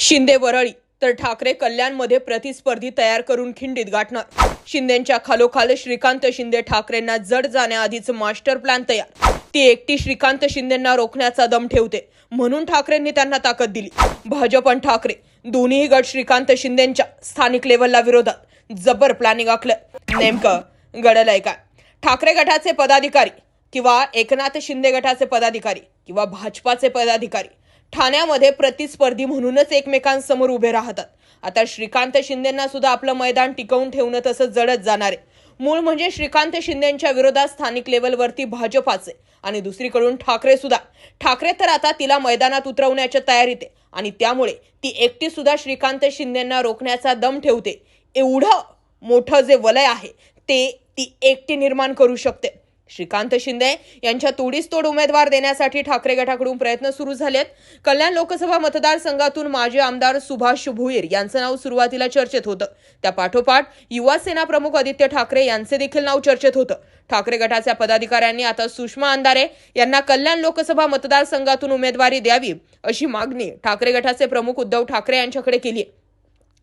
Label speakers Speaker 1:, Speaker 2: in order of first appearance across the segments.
Speaker 1: शिंदे वरळी. तर ठाकरे कल्याणमध्ये प्रतिस्पर्धी तयार करून खिंडीत गाठणार. शिंदेच्या खालोखाल श्रीकांत शिंदे ठाकरेंना जड जाण्याआधीच मास्टर प्लॅन तयार. ती एकटी श्रीकांत शिंदेंना रोखण्याचा दम ठेवते. म्हणून ठाकरेंनी त्यांना ताकद दिली. भाजप आणि ठाकरे दोन्ही गट श्रीकांत शिंदेच्या स्थानिक लेवलला विरोधात. जबर प्लॅनिंग आखलं. नेमकं घडलंय काय? ठाकरे गटाचे पदाधिकारी किंवा एकनाथ शिंदे गटाचे पदाधिकारी किंवा भाजपाचे पदाधिकारी ठाण्यामध्ये प्रतिस्पर्धी म्हणूनच एकमेकांसमोर उभे राहतात. आता श्रीकांत शिंदेना सुद्धा आपलं मैदान टिकवून ठेवणं तसं जडत जाणार आहे. मूळ म्हणजे श्रीकांत शिंदेच्या विरोधात स्थानिक लेवलवरती भाजपाचे आणि दुसरीकडून ठाकरे सुद्धा. ठाकरे तर आता तिला मैदानात उतरवण्याच्या तयारीत आहे आणि त्यामुळे ती एकटी सुद्धा श्रीकांत शिंदेंना रोखण्याचा दम ठेवते. एवढं मोठं जे वलय आहे ते ती एकटी निर्माण करू शकते. श्रीकांत शिंदे यांच्या तोडीस तोड उमेदवार देण्यासाठी ठाकरे गटाकडून प्रयत्न सुरू झालेत. कल्याण लोकसभा मतदारसंघातून माजी आमदार सुभाष भुईर यांचं नाव सुरुवातीला चर्चेत होतं. त्या पाठोपाठ युवा सेना प्रमुख आदित्य ठाकरे यांचे देखील नाव चर्चेत होतं. ठाकरे गटाच्या पदाधिकाऱ्यांनी आता सुषमा अंधारे यांना कल्याण लोकसभा मतदारसंघातून उमेदवारी द्यावी अशी मागणी ठाकरे गटाचे प्रमुख उद्धव ठाकरे यांच्याकडे केली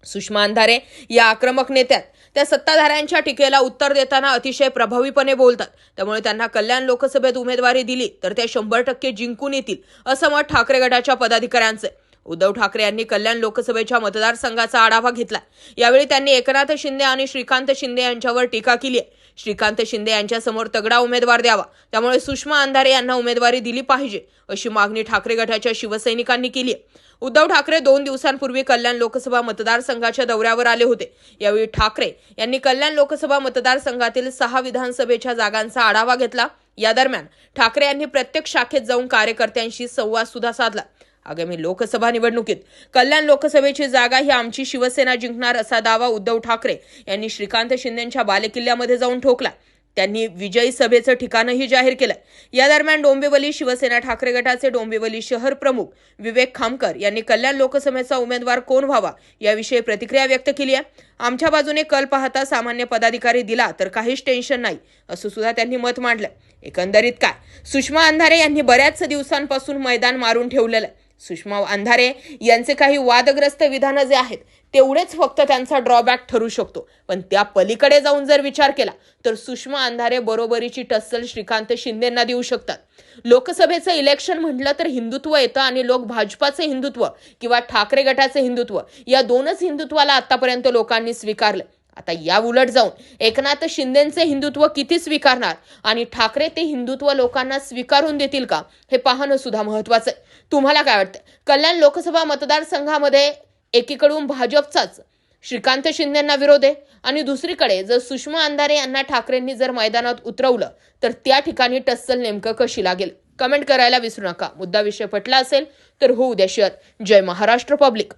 Speaker 1: सुषमा अंधारे या आक्रमक नेत्यात. त्या सत्ताधाऱ्यांच्या टीकेला उत्तर देताना अतिशय प्रभावीपणे बोलतात. त्यामुळे त्यांना कल्याण लोकसभेत उमेदवारी दिली तर ते शंभर टक्के जिंकून येतील असं मत ठाकरे गटाच्या पदाधिकाऱ्यांचे. उद्धव ठाकरे यांनी कल्याण लोकसभेच्या मतदारसंघाचा आढावा घेतला. यावेळी त्यांनी एकनाथ शिंदे आणि श्रीकांत शिंदे यांच्यावर टीका केली आहे. श्रीकांत शिंदे यांच्यासमोर तगडा उमेदवार द्यावा. त्यामुळे सुषमा अंधारे यांना उमेदवारी दिली पाहिजे अशी मागणी ठाकरे गटाच्या शिवसैनिकांनी केली आहे. उद्धव ठाकरे दोन दिवसांपूर्वी कल्याण लोकसभा मतदारसंघाच्या दौऱ्यावर आले होते. यावेळी ठाकरे यांनी कल्याण लोकसभा मतदारसंघातील सहा विधानसभेच्या जागांचा आढावा घेतला. या दरम्यान ठाकरे यांनी प्रत्येक शाखेत जाऊन कार्यकर्त्यांशी संवाद सुद्धा साधला. आगामी लोकसभा निवडणुकीत कल्याण लोकसभेची जागा ही आमची शिवसेना जिंकणार असा दावा उद्धव ठाकरे यांनी श्रीकांत शिंदेच्या बालेकिल्ल्यामध्ये जाऊन ठोकला. त्यांनी विजयी सभेचं ठिकाणही जाहीर केलं. या दरम्यान डोंबिवली शिवसेना ठाकरे गटाचे डोंबिवली शहर प्रमुख विवेक खामकर यांनी कल्याण लोकसभेचा उमेदवार कोण व्हावा याविषयी प्रतिक्रिया व्यक्त केली आहे. आमच्या बाजूने कल पाहता सामान्य पदाधिकारी दिला तर काहीच टेन्शन नाही असं सुद्धा त्यांनी मत मांडलं. एकंदरीत काय? सुषमा अंधारे यांनी बऱ्याच दिवसांपासून मैदान मारून ठेवलेलं आहे. सुषमा अंधारे यांचे काही वादग्रस्त विधानं जे आहेत तेवढेच फक्त त्यांचा ड्रॉबॅक ठरू शकतो. पण त्या पलीकडे जाऊन जर विचार केला तर सुषमा अंधारे बरोबरीची टस्सल श्रीकांत शिंदेंना देऊ शकतात. लोकसभेचं इलेक्शन म्हटलं तर हिंदुत्व येतं आणि लोक भाजपाचे हिंदुत्व किंवा ठाकरे गटाचे हिंदुत्व या दोनच हिंदुत्वाला आतापर्यंत लोकांनी स्वीकारलं. आता या उलट जाऊन एकनाथ शिंदेचे हिंदुत्व किती स्वीकारणार? आणि ठाकरे ते हिंदुत्व लोकांना स्वीकारून देतील का? हे पाहणं सुद्धा महत्वाचं आहे. तुम्हाला काय वाटतं? कल्याण लोकसभा मतदारसंघामध्ये एकीकडून भाजपचाच श्रीकांत शिंदेंना विरोध आहे. आणि दुसरीकडे जर सुषमा अंधारे यांना ठाकरेंनी जर मैदानात उतरवलं तर त्या ठिकाणी टस्सल नेमकं कशी लागेल? कमेंट करायला विसरू नका. मुद्दा विषय पटला असेल तर होऊ द्या शेअर. जय महाराष्ट्र पब्लिक.